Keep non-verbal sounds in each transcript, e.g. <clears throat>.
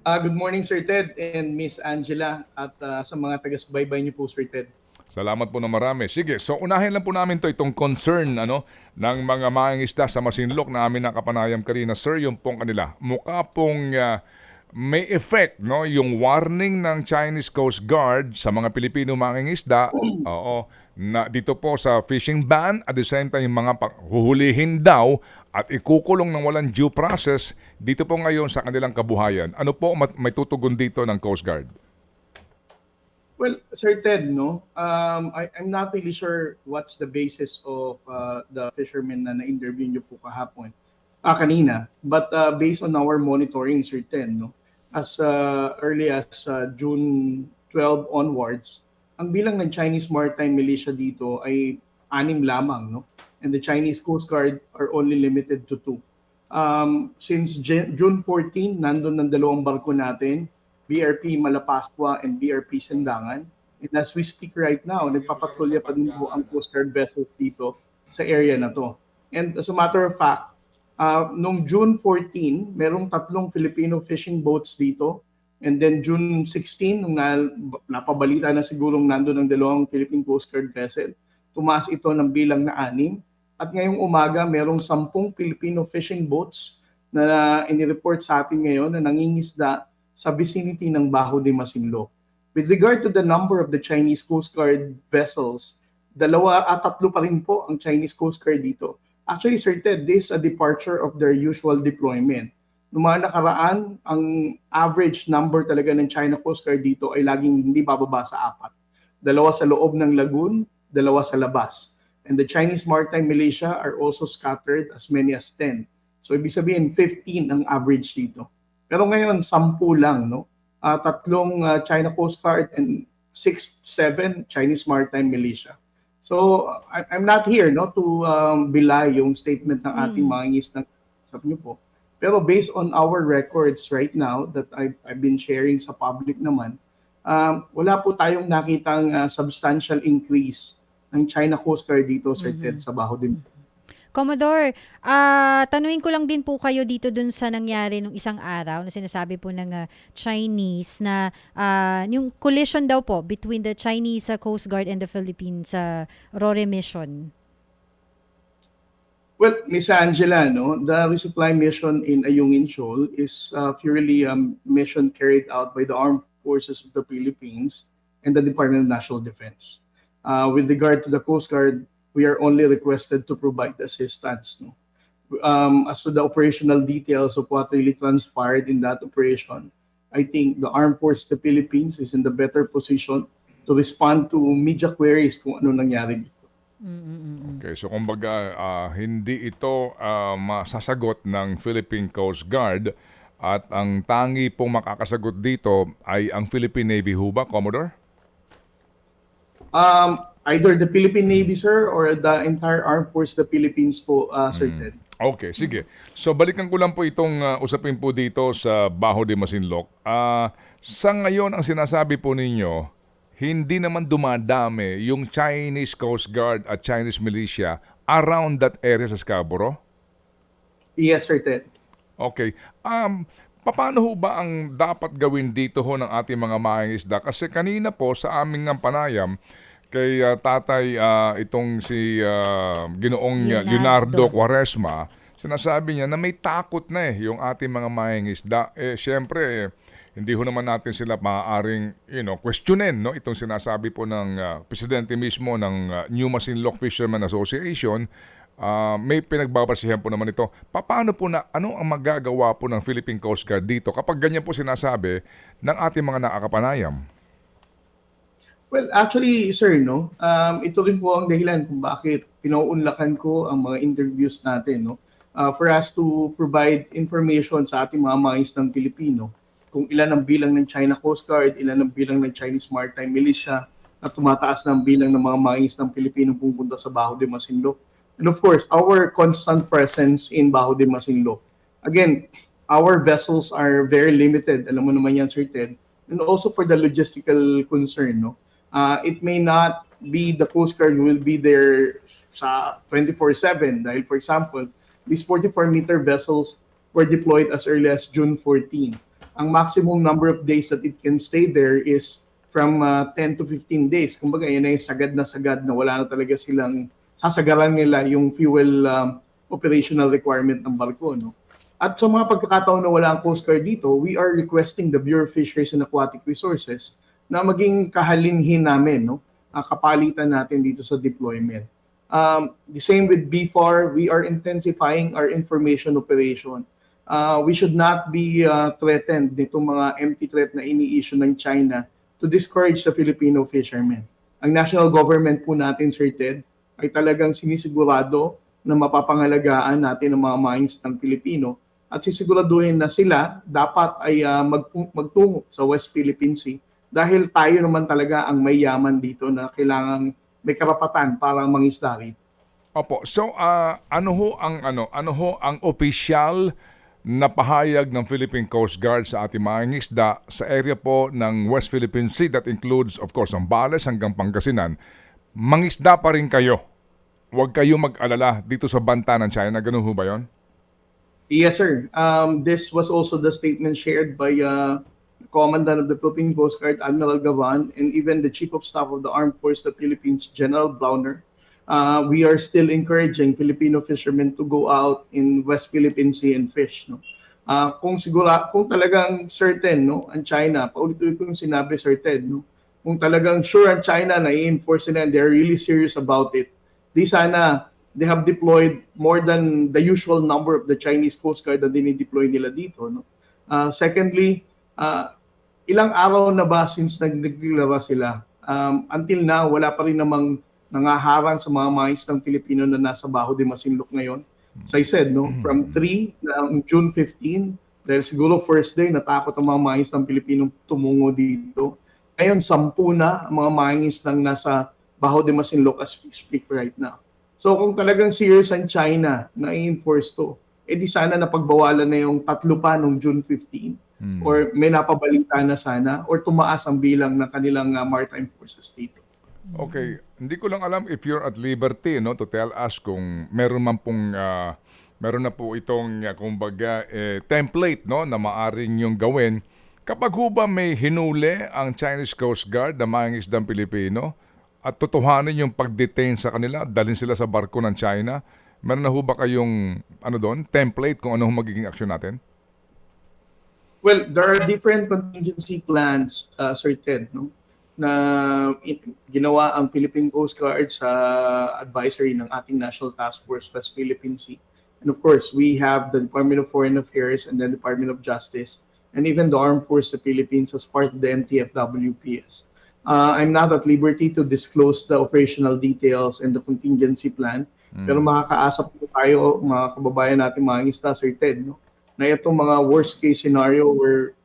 Ah, good morning Sir Ted and Miss Angela at ah, sa mga taga-subaybay niyo po Sir Ted. Salamat po na marami. Sige, so unahin lang po namin to itong concern ano ng mga mangingisda sa Masinloc na amin nakapanayam kanina. Sir, yung pong kanila, mukha pong ah, may effect no yung warning ng Chinese Coast Guard sa mga Pilipino mangingisda. <clears throat> Oo, na dito po sa fishing ban at the same time yung mga huhulihin daw at ikukulong ng walang due process dito po ngayon sa kanilang kabuhayan. Ano po may tutugon dito ng Coast Guard? Well, Sir Ted, no, um, I, I'm not really sure what's the basis of uh, the fishermen na na-interview niyo po kahapon, ah, kanina. But uh, based on our monitoring, Sir Ted, no, as uh, early as uh, June 12 onwards, ang bilang ng Chinese Maritime Militia dito ay anim lamang, no? And the Chinese Coast Guard are only limited to two. Um, since Jan- June 14, nandun ng dalawang barko natin, BRP Malapascua and BRP Sendangan. And as we speak right now, nagpapatrolya pa din po ang Coast Guard vessels dito sa area na to. And as a matter of fact, uh, noong June 14, merong tatlong Filipino fishing boats dito. And then June 16, nung na, napabalita na sigurong nandun ang dalawang Philippine Coast Guard vessel, tumaas ito ng bilang na anim. At ngayong umaga, merong sampung Filipino fishing boats na inireport sa atin ngayon na nangingisda sa vicinity ng Baho de Masinloc. With regard to the number of the Chinese Coast Guard vessels, dalawa at tatlo pa rin po ang Chinese Coast Guard dito. Actually, Sir Ted, this is a departure of their usual deployment. Noong mga nakaraan, ang average number talaga ng China Coast Guard dito ay laging hindi bababa sa apat. Dalawa sa loob ng lagoon, dalawa sa labas. And the Chinese Maritime Militia are also scattered as many as 10. So ibig sabihin 15 ang average dito. Pero ngayon 10 lang no. Ah, tatlong ah, China Coast Guard and 6 7 Chinese Maritime Militia. So I- I'm not here no to um, belie yung statement ng ating mga ngisdang sabi niyo po. Pero based on our records right now that I've, I've been sharing sa public naman, um, wala po tayong nakitang ah, substantial increase ng China Coast Guard dito, Sir Ted, sa Baho de Commodore, ah tanungin ko lang din po kayo dito dun sa nangyari nung isang araw na sinasabi po ng ah, Chinese na ah, yung collision daw po between the Chinese ah, Coast Guard and the Philippines sa Rore mission. Well, Miss Angela, no, the resupply mission in Ayungin Shoal is uh, purely a mission carried out by the Armed Forces of the Philippines and the Department of National Defense. Uh, with regard to the Coast Guard, we are only requested to provide assistance. No? Um, as to the operational details of what really transpired in that operation, I think the Armed Forces of the Philippines is in the better position to respond to media queries kung ano nangyari dito. Okay, so kumbaga ah, hindi ito ah, masasagot ng Philippine Coast Guard at ang tangi pong makakasagot dito ay ang Philippine Navy ho ba, Commodore? Um, either the Philippine Navy, sir, or the entire Armed Force of the Philippines po, uh, Sir Ted. Okay, sige. So balikan ko lang po itong ah, usapin po dito sa Baho de Masinloc. Ah, sa ngayon ang sinasabi po ninyo, hindi naman dumadami yung Chinese Coast Guard at Chinese militia around that area sa Scarborough? Yes, Sir Ted. Okay. Um, paano ho ba ang dapat gawin dito ho ng ating mga mangingisda? Kasi kanina po sa aming ng panayam, kay ah, tatay ah, itong si ah, Ginoong Leonardo Leonardo. Quaresma, sinasabi niya na may takot na eh yung ating mga mangingisda. Eh, syempre, eh, hindi ho naman natin sila maaaring you know, questionin no? itong sinasabi po ng ah, presidente mismo ng ah, New Masinloc Fishermen Association Ah, may pinagbabasihan po naman ito. Pa- Paano po na, ano ang magagawa po ng Philippine Coast Guard dito kapag ganyan po sinasabi ng ating mga nakakapanayam? Well, actually, sir, no, um, ito rin po ang dahilan kung bakit pinauunlakan ko ang mga interviews natin, no, uh, for us to provide information sa ating mga mais ng Pilipino kung ilan ang bilang ng China Coast Guard, ilan ang bilang ng Chinese Maritime Militia, na tumataas ng bilang ng mga mais ng Pilipino pupunta sa Baho de Masinloc. And of course, our constant presence in Baho de Masinloc. Again, our vessels are very limited. Alam mo naman yan, Sir Ted. And also for the logistical concern, no? Uh, it may not be the Coast Guard will be there sa 24-7 dahil for example, these 44-meter vessels were deployed as early as June 14. Ang maximum number of days that it can stay there is from uh, 10 to 15 days. Kumbaga, yun ay sagad na sagad na wala na talaga silang sasagaran nila yung fuel um, operational requirement ng barko. No? At sa mga pagkakataon na wala ang Coast Guard dito, we are requesting the Bureau of Fisheries and Aquatic Resources na maging kahalinhin namin, no? ang kapalitan natin dito sa deployment. Um, the same with B4, we are intensifying our information operation. Uh, we should not be uh, threatened nitong mga empty threat na ini-issue ng China to discourage the Filipino fishermen. Ang national government po natin, Sir Ted, ay talagang sinisigurado na mapapangalagaan natin ang mga mines ng Pilipino at sisiguraduhin na sila dapat ay uh, mag- magtungo sa West Philippine Sea dahil tayo naman talaga ang may yaman dito na kailangang may karapatan para mangisda rito. Opo. So ah, ano ho ang ano ano ho ang opisyal na pahayag ng Philippine Coast Guard sa ating mga isda sa area po ng West Philippine Sea that includes of course ang Bales hanggang Pangasinan. Mangisda pa rin kayo. Huwag kayo mag-alala dito sa banta ng China. Ganun ho ba 'yon? Yes, sir. Um, this was also the statement shared by uh, Commandant of the Philippine Coast Guard, Admiral Gavan, and even the Chief of Staff of the Armed Forces of the Philippines, General Blauner. Uh, we are still encouraging Filipino fishermen to go out in West Philippine Sea and fish. No? Uh, kung sigura, kung talagang certain, no, ang China, paulit-ulit ko yung sinabi, Ted, no, kung talagang sure ang China na i-enforce nila and they're really serious about it, di sana they have deployed more than the usual number of the Chinese Coast Guard na dinideploy nila dito. No? Uh, secondly, uh, ilang araw na ba since nagdeklara sila? Um, until now, wala pa rin namang nangaharang sa mga mais ng Pilipino na nasa Baho de Masinloc ngayon. As I said, no, from 3 na June 15, dahil siguro first day, natakot ang mga mais ng Pilipino tumungo dito. Ngayon, sampu na ang mga mais ng nasa Baho de Masinloc as we speak right now. So kung talagang serious ang China na i-enforce to, eh di sana napagbawalan na yung tatlo pa nung June 15 or may napabalita na sana or tumaas ang bilang ng kanilang uh, maritime forces dito. Okay, hindi ko lang alam if you're at liberty no to tell us kung meron man pong ah, meron na po itong uh, kumbaga eh, template no na maaring yung gawin kapag ho ba may hinuli ang Chinese Coast Guard na mga isdang Pilipino at totohanin yung pag-detain sa kanila, dalhin sila sa barko ng China, meron na ho ba kayong ano doon, template kung ano magiging aksyon natin? Well, there are different contingency plans, uh, Sir Ted, no? Na in- ginawa ang Philippine Coast Guard sa advisory ng ating National Task Force West Philippine Sea. And of course, we have the Department of Foreign Affairs and the Department of Justice and even the Armed Forces of the Philippines as part of the NTFWPS. Uh, I'm not at liberty to disclose the operational details and the contingency plan. Pero makakaasa po tayo, mga kababayan natin, mga isda, Sir Ted, no? na itong mga worst case scenario were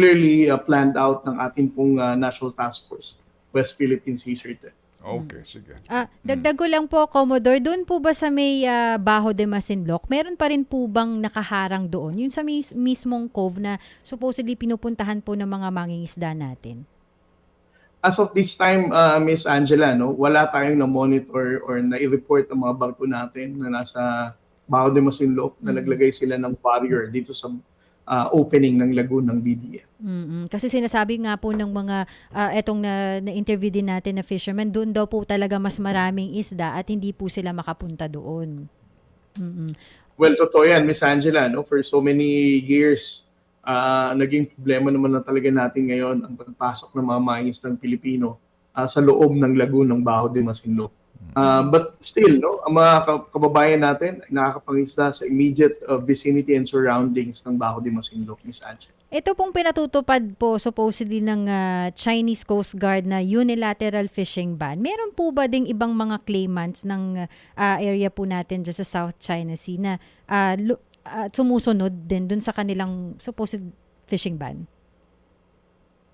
clearly uh, planned out ng ating pong uh, National Task Force, West Philippine Sea, Sir Ted. Okay, sige. Ah, dagdag ko lang po, Commodore, doon po ba sa may ah, Baho de Masinloc, meron pa rin po bang nakaharang doon? Yun sa mis- mismong cove na supposedly pinupuntahan po ng mga mangingisda natin. As of this time, uh, Miss Angela, no, wala tayong na-monitor or na-report ang mga barko natin na nasa Baho de Masinloc na naglagay sila ng barrier dito sa uh, opening ng lagoon ng BDF. mm Kasi sinasabi nga po ng mga ah, etong na, na-interview din natin na fishermen, doon daw po talaga mas maraming isda at hindi po sila makapunta doon. Mm-mm. Well, totoo yan, Miss Angela, no? For so many years, ah, naging problema naman na talaga natin ngayon ang pagpasok ng mga mais ng Pilipino ah, sa loob ng lagoon ng Baho de Masinloc. Ah, but still, no, ang mga ka- kababayan natin ay nakakapangisda sa immediate ah, vicinity and surroundings ng Baho de Masinloc, Miss Angela. Ito pong pinatutupad po supposedly ng ah, Chinese Coast Guard na unilateral fishing ban. Meron po ba ding ibang mga claimants ng ah, area po natin dyan sa South China Sea na lu- ah, sumusunod din dun sa kanilang supposed fishing ban?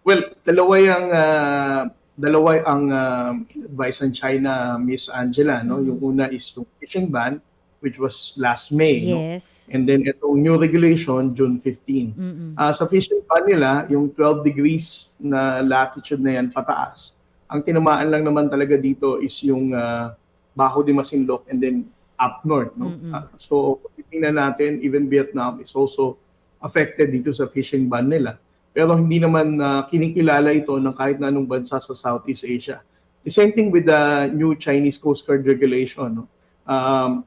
Well, dalawa yung ah, dalawa ang um, advice ng China, Miss Angela, no? Yung una is yung fishing ban which was last May, no? Yes. And then itong new regulation June 15. Mm-mm. Ah, sa fishing ban nila, yung 12 degrees na latitude na yan pataas. Ang tinamaan lang naman talaga dito is yung ah, Baho de Masinloc and then up north. No? Mm-mm. Ah, so, kung titingnan natin, even Vietnam is also affected dito sa fishing ban nila. Pero hindi naman na kinikilala ito ng kahit na anong bansa sa Southeast Asia. The same thing with the new Chinese Coast Guard regulation. No? Um,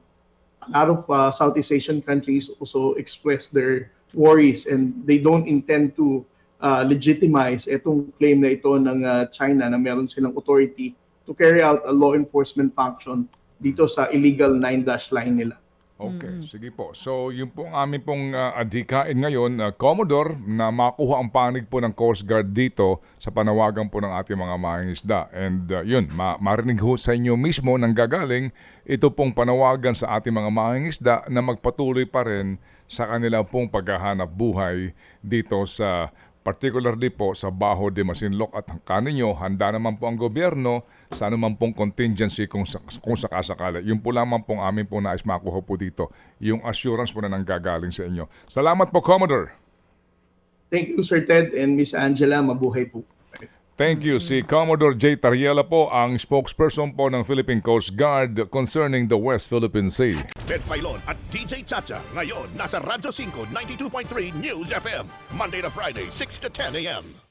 a lot of uh, Southeast Asian countries also express their worries and they don't intend to uh, legitimize itong claim na ito ng uh, China na meron silang authority to carry out a law enforcement function dito sa illegal nine-dash line nila. Okay, sige po. So, yun po ang aming pong uh, adhikain ngayon, uh, Commodore, na makuha ang panig po ng Coast Guard dito sa panawagan po ng ating mga mangingisda. And uh, yun, ma- marinig ho sa inyo mismo nang gagaling ito pong panawagan sa ating mga mangingisda na magpatuloy pa rin sa kanila pong paghahanap buhay dito sa particularly po sa Baho de Masinloc at kaninyo, handa naman po ang gobyerno sa anuman pong contingency kung, sa- kung sakasakali. Yun po lamang pong amin po nais makuha po dito, yung assurance po na nanggagaling sa inyo. Salamat po, Commodore. Thank you, Sir Ted and Miss Angela. Mabuhay po. Thank you. Si Commodore J. Tariela po ang spokesperson po ng Philippine Coast Guard concerning the West Philippine Sea. Ted Filon at DJ Chacha. Ngayon, nasa Radyo 5, 92.3 News FM. Monday to Friday, 6 to 10 a.m.